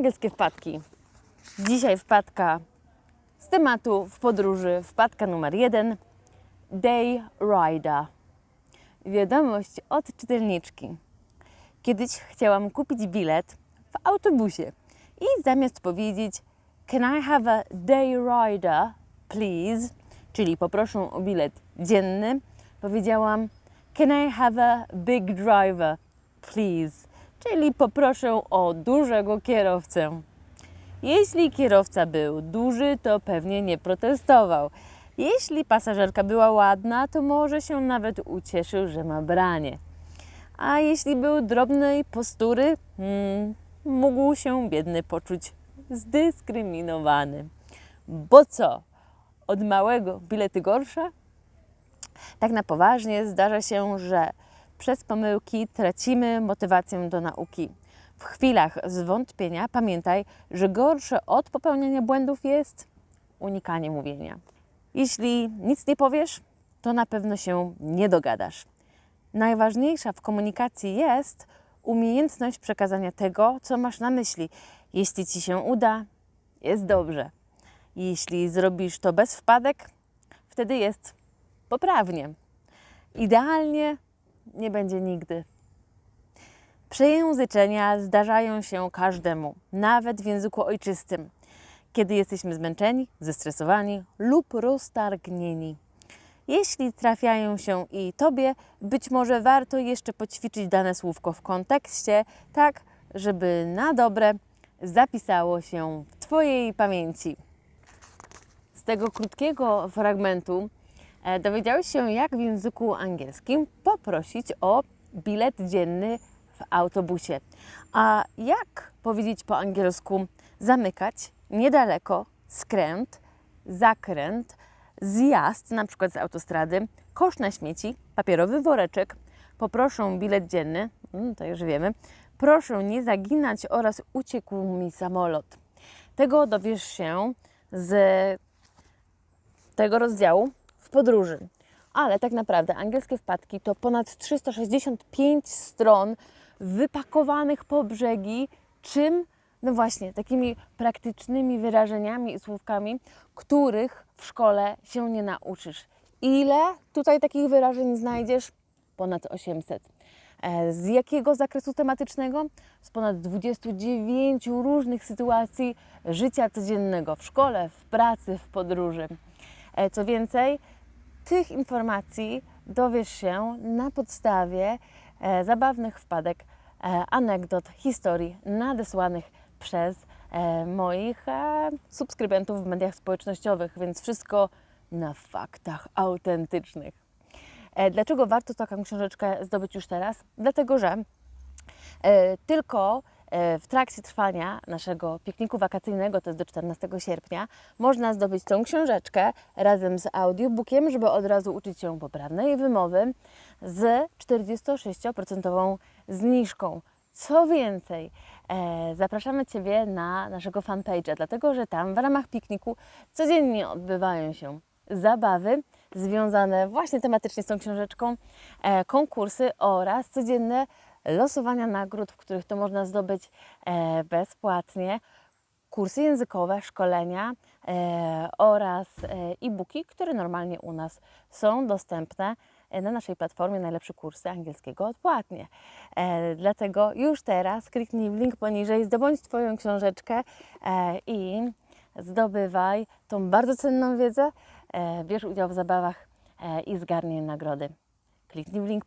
Angielskie wpadki. Dzisiaj wpadka z tematu w podróży. Wpadka numer jeden. Day Rider. Wiadomość od czytelniczki. Kiedyś chciałam kupić bilet w autobusie i zamiast powiedzieć Can I have a day rider, please? Czyli poproszę o bilet dzienny, powiedziałam Can I have a big driver, please? Czyli poproszę o dużego kierowcę. Jeśli kierowca był duży, to pewnie nie protestował. Jeśli pasażerka była ładna, to może się nawet ucieszył, że ma branie. A jeśli był drobnej postury, hmm, mógł się biedny poczuć zdyskryminowany. Bo co? Od małego bilety gorsza? Tak na poważnie zdarza się, że przez pomyłki tracimy motywację do nauki. W chwilach zwątpienia pamiętaj, że gorsze od popełniania błędów jest unikanie mówienia. Jeśli nic nie powiesz, to na pewno się nie dogadasz. Najważniejsza w komunikacji jest umiejętność przekazania tego, co masz na myśli. Jeśli ci się uda, jest dobrze. Jeśli zrobisz to bez wpadek, wtedy jest poprawnie. Idealnie nie będzie nigdy. Przejęzyczenia zdarzają się każdemu, nawet w języku ojczystym, kiedy jesteśmy zmęczeni, zestresowani lub roztargnieni. Jeśli trafiają się i Tobie, być może warto jeszcze poćwiczyć dane słówko w kontekście, tak żeby na dobre zapisało się w Twojej pamięci. Z tego krótkiego fragmentu dowiedziałeś się, jak w języku angielskim poprosić o bilet dzienny w autobusie. A jak powiedzieć po angielsku zamykać, niedaleko, skręt, zakręt, zjazd, na przykład z autostrady, kosz na śmieci, papierowy woreczek, poproszę bilet dzienny, mm, to już wiemy, proszę nie zaginać oraz uciekł mi samolot. Tego dowiesz się z tego rozdziału w podróży. Ale tak naprawdę angielskie wpadki to ponad 365 stron wypakowanych po brzegi, czym no właśnie takimi praktycznymi wyrażeniami i słówkami, których w szkole się nie nauczysz. Ile tutaj takich wyrażeń znajdziesz? Ponad 800. E, Z jakiego zakresu tematycznego? Z ponad 29 różnych sytuacji życia codziennego w szkole, w pracy, w podróży. E, Co więcej, tych informacji dowiesz się na podstawie e, zabawnych wpadek, e, anegdot, historii nadesłanych przez moich subskrybentów w mediach społecznościowych, więc wszystko na faktach autentycznych. Dlaczego warto taką książeczkę zdobyć już teraz? Dlatego, że Tylko w trakcie trwania naszego pikniku wakacyjnego, to jest do 14 sierpnia, można zdobyć tą książeczkę razem z audiobookiem, żeby od razu uczyć się poprawnej wymowy z 46% zniżką. Co więcej, e, zapraszamy Ciebie na naszego fanpage'a, dlatego że tam w ramach pikniku codziennie odbywają się zabawy związane właśnie tematycznie z tą książeczką, e, konkursy oraz codzienne losowania nagród, w których to można zdobyć e, bezpłatnie, kursy językowe, szkolenia e, oraz e, e-booki, które normalnie u nas są dostępne na naszej platformie Najlepsze Kursy Angielskiego odpłatnie. Dlatego już teraz kliknij w link poniżej, zdobądź Twoją książeczkę i zdobywaj tą bardzo cenną wiedzę, bierz udział w zabawach i zgarnij nagrody. Kliknij w link